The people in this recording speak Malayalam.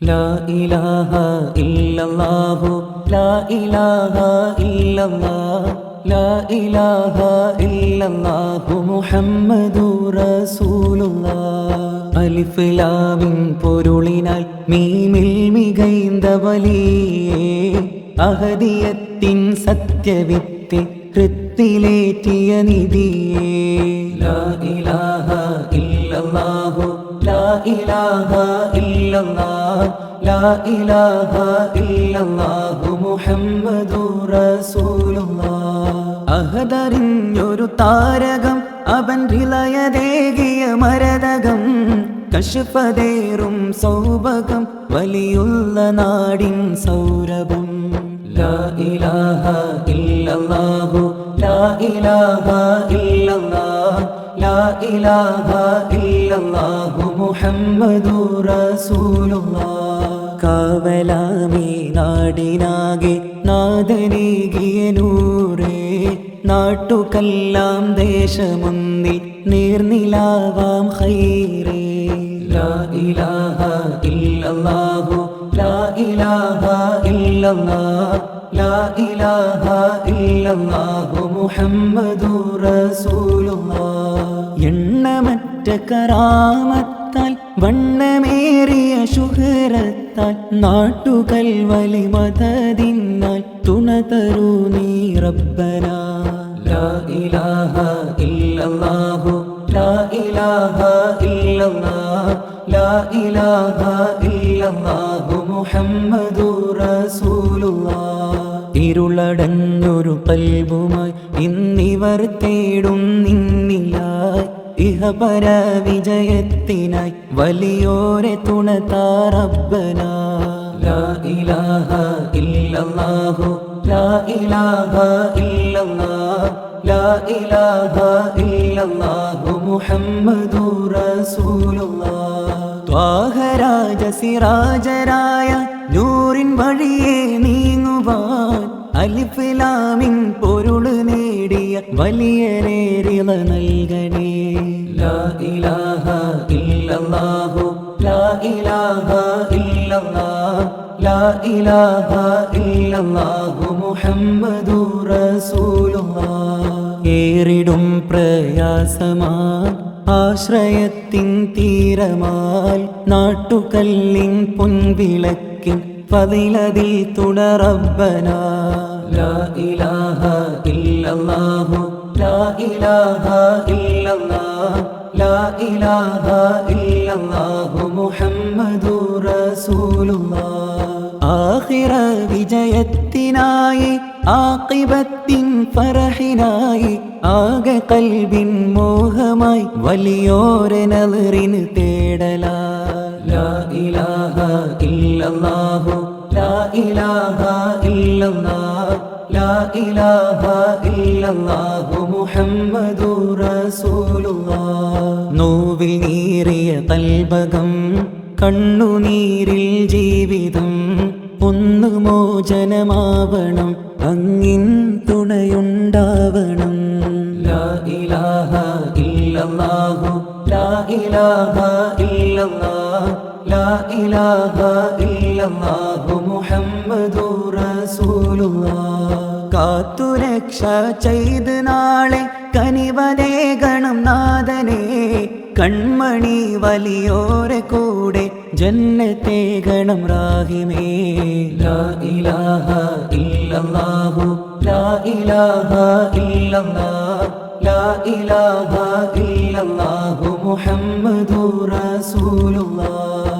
لا إله إلا الله لا إله إلا الله لا إله إلا الله محمد رسول الله അലിഫ് ലാവിൻ പൊരുളിനാൽ മീമിൽ മികൈന്ത വലിയേ അഹദിയത്തിൻ സത്യവിത്തെ കൃത്തിലേറ്റിയ നിധിയേ ലാ ഇലാഹ ഇല്ലല്ലാഹു റസൂലുള്ളാഹ്. അഹദറിഞ്ഞൊരു താരകം അവൻ വിളയതേകിയ മരതകം കശുപതേറും സൗഭകം വലിയുള്ള നാടിൻ സൗരഭം. ലാ ഇലാഹ ഇല്ലല്ലാഹു ലാ ഇലാഹ ഇല്ലല്ലാഹ് ലാ ഇലാഹ ഇല്ലല്ലാഹു മുഹമ്മദുർ റസൂലുള്ളാഹ് കാവലാമേ നാടിനാകെ നാദനേകിയ നൂറേ. നാട്ടുകല്ലാം ദേശമൊന്നിൽ നീർനിലാവാം ഹൈറേ ലാ ഇലാഹ ഇല്ലല്ലാഹു ലാ ഇലാഹ ഇല്ലല്ലാഹ് ലാ ഇലാഹ ഇല്ലല്ലാഹു മുഹമ്മദുർ റസൂലുള്ളാഹ് എണ്ണമറ്റ കറാമത്താൽ വണ്ണമേറിയ ശുഹരത്താൽ നാട്ടുകൽ വലി മതതിന്നാൽ തുണ തരൂ നീ റബ്ബന. ലാ ഇലാഹ ഇല്ലല്ലാഹു ലാ ഇലാഹ ഇല്ലല്ലാഹ് ലാ ഇലാഹ ഇല്ലല്ലാഹു മുഹമ്മദു റസൂലുള്ളാഹ് ഇരുളടഞ്ഞൊരു കൽബുമായി ഇന്നിവർ തേടും നിന്നിലായി. ഇഹപര വിജയത്തിനായി വലിയോരെ തുണ താറബന ലാ ഇലാഹ ഇല്ലല്ലാഹു ലാ ഇലാഹ ഇല്ലല്ലാഹ് ലാ ഇലാഹ ഇല്ലല്ലാഹു സിറാജരായ നൂറിൻ വഴിയെ നീങ്ങുവാൻ അലിഫിലാമിൻ പൊരുൾ നേടിയ വലിയ നേരിള നൽകണേ. ലാ ഇലാഹ ലാ ഇലാഹ ഇല്ലല്ലാഹ് ലാ ഇലാഹ മുഹമ്മദു ഏറിടും പ്രയാസമാ ആശ്രയത്തിൻ തീരമാൽ നാട്ടുകല്ലിൻ പൊൻവിളക്കിൻ പതിലതിൽ തുടറബനാ ലാ ഇലാഹ ഇല്ലല്ലാഹു ലാ വിജയത്തിനായി ആക്കിബത്തിൻ ഫറഹിനായി ആകെ കൽബിൻ മോഹമായി വലിയോരെ നലറിന് തേടലാ. ലാ ഇലാഹ ഇല്ലല്ലാഹു ലാ ഇലാഹ ഇല്ലല്ലാഹ് ലാ ഇലാഹ ഇല്ലല്ലാഹു മുഹമ്മദുർ റസൂലുള്ളാഹ്. നോവിൽ നീറിയ കൽബകം കണ്ണുനീരിൽ ജീവിതം ഒന്നു മോചനമാവണം അങ്ങിൻ തുണയുണ്ടാവണം. ലാ ഇലാഹ ഇല്ലല്ലാഹു ലാ ഇലാഹ ഇല്ലല്ലാഹ് ലാ ഇലാഹ കാത്തുരക്ഷ ചെയ്ത് നാളെ കനിവനേകണം നാഥനെ. കൺമണി വലിയോരെ കൂടെ ജന്നത്തേകണം റാഹിമേ ലാ ഇല്ലല്ലാഹു ലാ ഇലാഹ ഇല്ലല്ലാഹ് ലാ ഇലാഹ ഇല്ലല്ലാഹു മുഹമ്മദുർ റസൂലുള്ളാഹ്.